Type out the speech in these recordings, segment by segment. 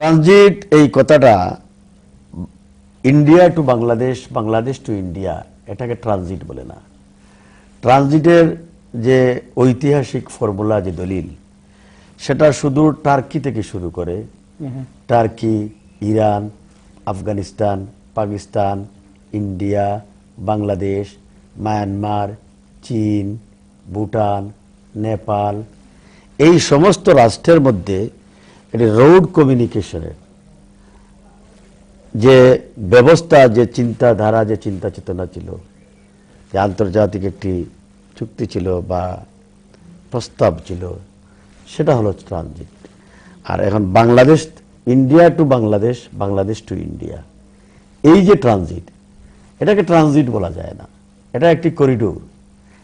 Transit এই কথাটা India to Bangladesh Bangladesh to India এটাকে ট্রানজিট বলে না। ট্রানজিটের যে ঐতিহাসিক ফর্মুলা যে দলিল সেটা শুধু টার্কি থেকে শুরু করে Turkey Iran Afghanistan Pakistan India Bangladesh Myanmar চীন ভুটান নেপাল এই সমস্ত রাষ্ট্রের মধ্যে এটি রোড কমিউনিকেশনের যে ব্যবস্থা, যে চিন্তাধারা, যে চিন্তা চেতনা ছিল, যে আন্তর্জাতিক একটি চুক্তি ছিল বা প্রস্তাব ছিল, সেটা হলো ট্রানজিট আর এখন Bangladesh India to Bangladesh Bangladesh to India এই যে ট্রানজিট এটাকে ট্রানজিট বলা যায় না। এটা একটি করিডোর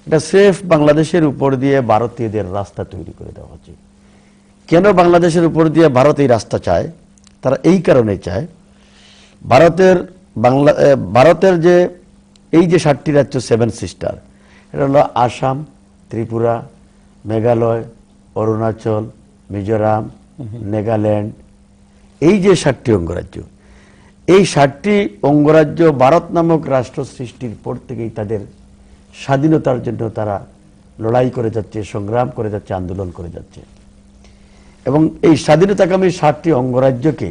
এটা সেফ বাংলাদেশের উপর দিয়ে ভারতীয়দের রাস্তা তৈরি করে দেওয়া হচ্ছে। কেন বাংলাদেশের উপর দিয়ে ভারত এই রাস্তা চায়? তারা এই কারণে চায়। ভারতের বাংলা ভারতের যে এই যে সাতটি রাজ্য সেভেন সিস্টার এটা হলো আসাম ত্রিপুরা মেঘালয় অরুণাচল মিজোরাম নাগাল্যান্ড এই যে সাতটি অঙ্গরাজ্য এই সাতটি অঙ্গরাজ্য ভারত নামক রাষ্ট্র সৃষ্টির পর থেকেই তাদের স্বাধীনতার জন্য তারা লড়াই করে যাচ্ছে সংগ্রাম করে যাচ্ছে আন্দোলন করে যাচ্ছে। এবং এই স্বাধীনতাকামী সাতটি অঙ্গরাজ্যকে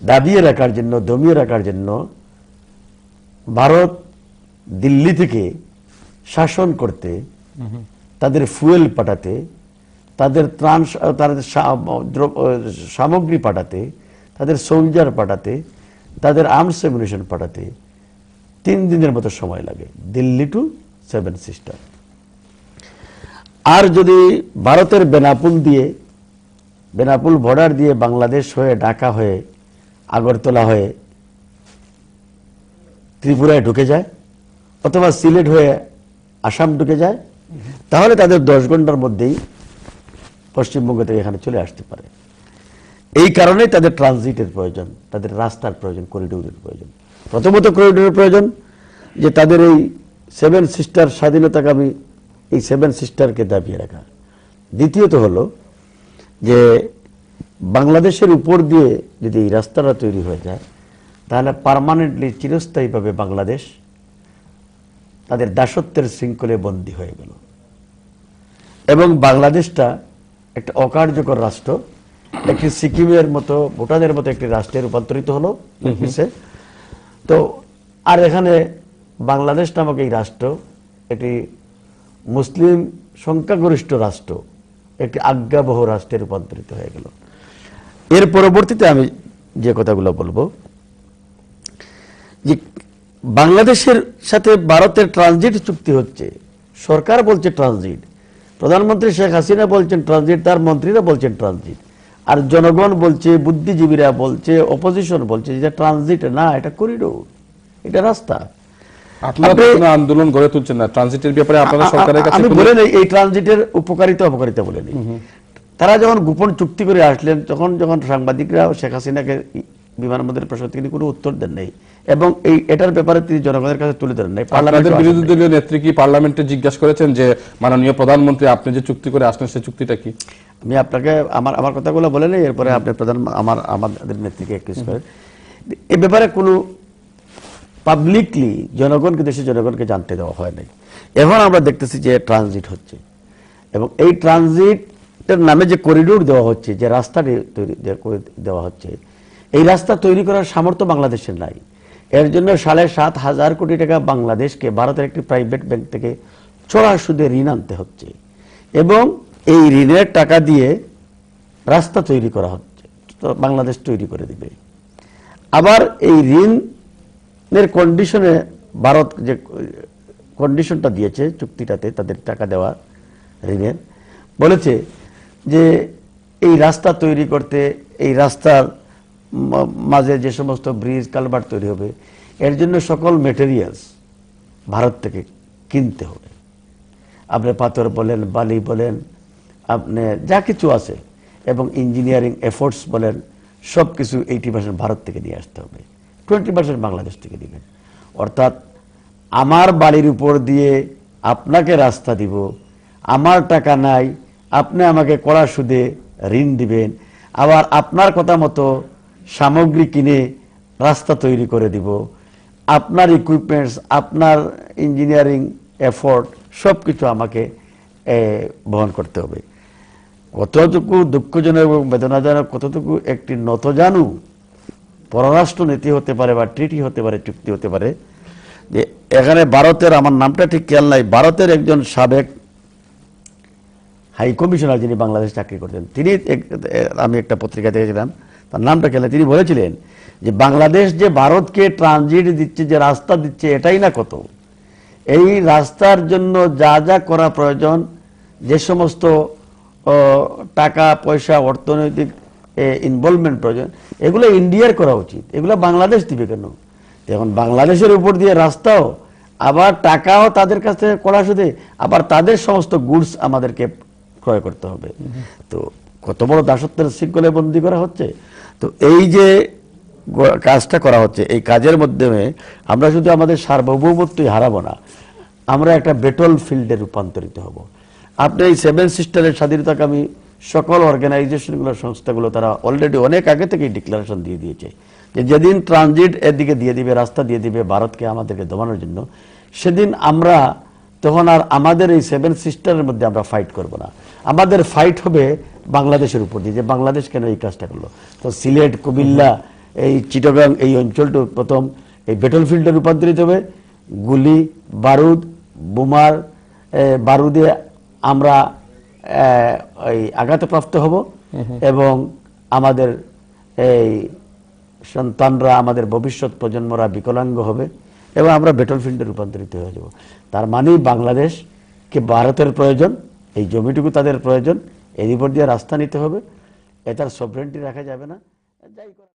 দাবিয়ে রাখার জন্য, দমিয়ে রাখার জন্য ভারত দিল্লি থেকে শাসন করতে, তাদের ফুয়েল পাঠাতে, তাদের ত্রাণ, তাদের সামগ্রী পাঠাতে, তাদের সোলজার পাঠাতে, তাদের আর্মস এমিনেশন পাঠাতে তিন দিনের মতো সময় লাগে। দিল্লি টু সেভেন সিস্টার আর যদি ভারতের বেনাপুল দিয়ে বেনাপুল বর্ডার দিয়ে বাংলাদেশ হয়ে, ঢাকা হয়ে, আগরতলা হয়ে ত্রিপুরায় ঢুকে যায়, অথবা সিলেট হয়ে আসাম ঢুকে যায়, তাহলে তাদের দশ ঘণ্টার মধ্যেই পশ্চিমবঙ্গ থেকে এখানে চলে আসতে পারে। এই কারণে তাদের ট্রানজিটের প্রয়োজন, তাদের রাস্তার প্রয়োজন করিডোরের প্রয়োজন। প্রথমত করিডোরের প্রয়োজন যে তাদের এই সেভেন সিস্টার স্বাধীনতাকামী, এই সেভেন সিস্টারকে দাবিয়ে রাখা। দ্বিতীয়ত হলো যে বাংলাদেশের উপর দিয়ে যদি এই রাস্তাটা তৈরি হয়ে যায় তাহলে পার্মানেন্টলি চিরস্থায়ীভাবে বাংলাদেশ তাদের দাসত্বের শৃঙ্খলে বন্দী হয়ে গেল। এবং বাংলাদেশটা একটা অকার্যকর রাষ্ট্র একটি সিকিমের মতো ভুটানের মতো একটি রাষ্ট্রে রূপান্তরিত হলো তো আর এখানে বাংলাদেশ নামক এই রাষ্ট্র একটি মুসলিম সংখ্যাগরিষ্ঠ রাষ্ট্র। একটি আজ্ঞাবহ রাষ্ট্রে রূপান্তরিত হয়ে গেল। এর পরবর্তীতে আমি যে কথাগুলো বলব, যে বাংলাদেশের সাথে ভারতের ট্রানজিট চুক্তি হচ্ছে। সরকার বলছে ট্রানজিট, প্রধানমন্ত্রী শেখ হাসিনা বলছেন ট্রানজিট, তার মন্ত্রীরা বলছেন ট্রানজিট। আর জনগণ বলছে, বুদ্ধিজীবীরা বলছে অপোজিশন বলছে যে ট্রানজিট না, এটা করিডোর এটা রাস্তা। আপনারা কোনো আন্দোলন গড়ে তুলছেন না। ট্রানজিটের ব্যাপারে আপনারা সরকারের কাছে আমি বলে নেই এই ট্রানজিটের উপকারিতা অপকারিতা বলে নেই। তারা যখন গোপন চুক্তি করে আসলেন তখন যখন সাংবাদিকরা শেখ হাসিনাকে বিমানবন্দরের প্রশ্ন তিনি কোনো উত্তর দেন নাই। এবং এই এটার ব্যাপারে তিনি জনগণের কাছে তুলে ধরেন নাই। আসেন বিরোধী দলীয় নেত্রী কি পার্লামেন্টে জিজ্ঞাসা করেছেন যে মাননীয় প্রধানমন্ত্রী আপনি যে চুক্তি করে আসলেন সেই চুক্তিটা কি? আমি আপনাকে আমার আমার কথাগুলো বলে নেই এরপরে আপনি প্রধান আমার আমাদের নেত্রীকে করেন। এ ব্যাপারে কোনো পাবলিকলি জনগণকে, দেশের জনগণকে জানতে দেওয়া হয় নাই। এখন আমরা দেখতেছি যে ট্রানজিট হচ্ছে। এবং এই ট্রানজিটের নামে যে করিডোর দেওয়া হচ্ছে, যে রাস্তাটি তৈরি দেওয়া হচ্ছে, এই রাস্তা তৈরি করার সামর্থ্য বাংলাদেশের নাই। এর জন্য সাড়ে সাত হাজার কোটি টাকা বাংলাদেশকে ভারতের একটি প্রাইভেট ব্যাংক থেকে চড়া সুদে ঋণ আনতে হচ্ছে। এবং এই ঋণের টাকা দিয়ে রাস্তা তৈরি করা হচ্ছে, বাংলাদেশ তৈরি করে দিবে। আবার এই ঋণের কন্ডিশনে ভারত যে কন্ডিশনটা দিয়েছে, চুক্তিটাতে তাদের টাকা দেওয়া ঋণের বলেছে যে এই রাস্তা তৈরি করতে, এই রাস্তার মাঝে যে সমস্ত ব্রিজ কালভার্ট তৈরি হবে, এর জন্য সকল মেটেরিয়ালস ভারত থেকে কিনতে হবে। আপনি পাথর বলেন, বালি বলেন, আপনি যা কিছু আছে, এবং ইঞ্জিনিয়ারিং এফোর্টস বলেন সব কিছু এইটি পার্সেন্ট ভারত থেকে নিয়ে আসতে হবে। টোয়েন্টি পার্সেন্ট বাংলাদেশ থেকে দিবেন। অর্থাৎ আমার বাড়ির উপর দিয়ে আপনাকে রাস্তা দিব, আমার টাকা নাই, আপনি আমাকে কড়া সুদে ঋণ দিবেন, আবার আপনার কথা মতো সামগ্রী কিনে রাস্তা তৈরি করে দিব, আপনার ইকুইপমেন্টস আপনার ইঞ্জিনিয়ারিং এফোর্ট সব কিছু আমাকে বহন করতে হবে। কতটুকু দুঃখজনক এবং বেদনাজনক, কতটুকু একটি নতজানু পররাষ্ট্র নীতি হতে পারে বা ট্রিটি হতে পারে, চুক্তি হতে পারে, যে এখানে ভারতের, আমার নামটা ঠিক খেয়াল নাই, ভারতের একজন সাবেক হাই কমিশনার যিনি বাংলাদেশ চাকরি করতেন, তিনি আমি একটা পত্রিকা দেখেছিলাম, তার নামটা খেলে তিনি বলেছিলেন যে বাংলাদেশ যে ভারতকে ট্রানজিট দিচ্ছে, যে রাস্তা দিচ্ছে, এটাই না কত। এই রাস্তার জন্য যা যা করা প্রয়োজন, যে সমস্ত টাকা, পয়সা, অর্থনৈতিক ইনভলভমেন্ট প্রয়োজন এগুলো ইন্ডিয়ার করা উচিত। এগুলো বাংলাদেশ দিবে কেন? এখন বাংলাদেশের উপর দিয়ে রাস্তাও, আবার টাকাও তাদের কাছ থেকে করা শুধু আবার তাদের সমস্ত গুডস আমাদেরকে ক্রয় করতে হবে। তো কত বড় দাসত্বের শৃঙ্খলে বন্দি করা হচ্ছে? তো এই যে কাজটা করা হচ্ছে, এই কাজের মাধ্যমে আমরা শুধু আমাদের সার্বভৌমত্বই হারাবো না, আমরা একটা বেটল ফিল্ডে রূপান্তরিত হব। আপনি এই সেভেন সিস্টারের স্বাধীনতাকামী সকল অর্গানাইজেশনগুলো সংস্থাগুলো তারা অলরেডি অনেক আগে থেকেই ডিক্লারেশন দিয়ে দিয়েছে যে যেদিন ট্রানজিট এদিকে দিয়ে দিবে, রাস্তা দিয়ে দিবে, ভারতকে আমাদেরকে দমানোর জন্য, সেদিন আমরা তখন আর আমাদের এই সেভেন সিস্টারের মধ্যে আমরা ফাইট করব না। আমাদের ফাইট হবে বাংলাদেশের উপর দিয়ে, যে বাংলাদেশ কেন এই কাজটা করল? তো সিলেট, কুমিল্লা, এই চিটগাং, এই অঞ্চলটা প্রথম, এই বেটল ফিল্ডে রূপান্তরিত হবে। গুলি, বারুদ, বোমার বারুদে আমরা এই আঘাতপ্রাপ্ত হব এবং আমাদের এই সন্তানরা, আমাদের ভবিষ্যৎ প্রজন্মরা বিকলাঙ্গ হবে এবং আমরা বেটল ফিল্ডে রূপান্তরিত হয়ে যাব। তার মানেই বাংলাদেশকে ভারতের প্রয়োজন, এই জমিটুকু তাদের প্রয়োজন এর উপর দিয়ে রাস্তা নিতে হবে। এটার সভরেন্টি রাখা যাবে না। যাই